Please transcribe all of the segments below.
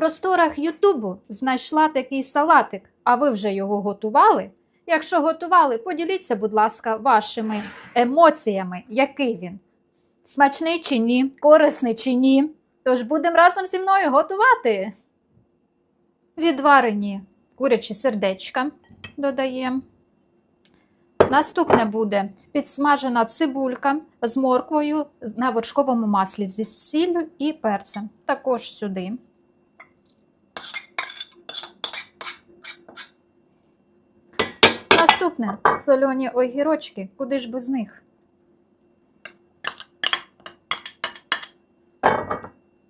просторах Ютубу знайшла такий салатик, а ви вже його готували? Якщо готували, поділіться, будь ласка, вашими емоціями, який він. Смачний чи ні, корисний чи ні. Тож будемо разом зі мною готувати. Відварені курячі сердечка додаємо. Наступне буде підсмажена цибулька з морквою на вершковому маслі зі сіллю і перцем. Також сюди. Наступне сольоні огірочки. Куди ж без них?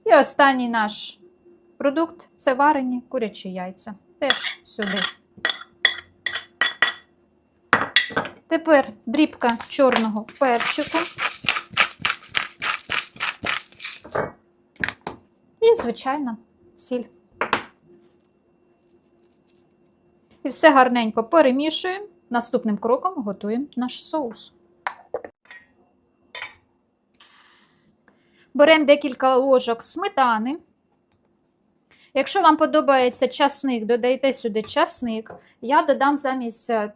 І останній наш продукт це варені курячі яйця. Теж сюди. Тепер дрібка чорного перчику. І, звичайно, сіль. І все гарненько перемішуємо. Наступним кроком готуємо наш соус. Беремо декілька ложок сметани. Якщо вам подобається часник, додайте сюди часник. Я додам замість е,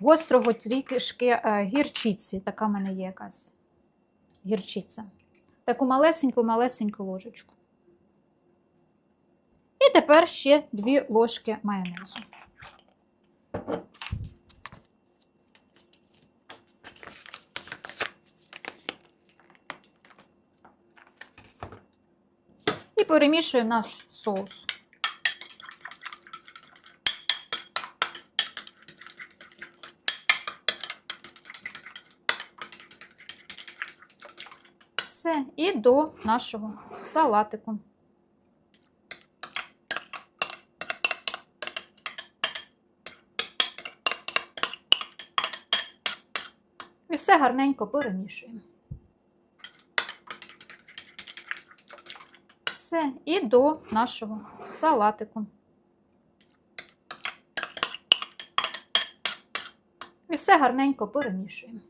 гострого трішки е, гірчиці. Така в мене є якась гірчиця. Таку малесеньку-малесеньку ложечку. І тепер ще дві ложки майонезу. І перемішуємо наш соус. Все, і до нашого салатику. І все гарненько перемішуємо. Все, і до нашого салатику. І все гарненько перемішуємо.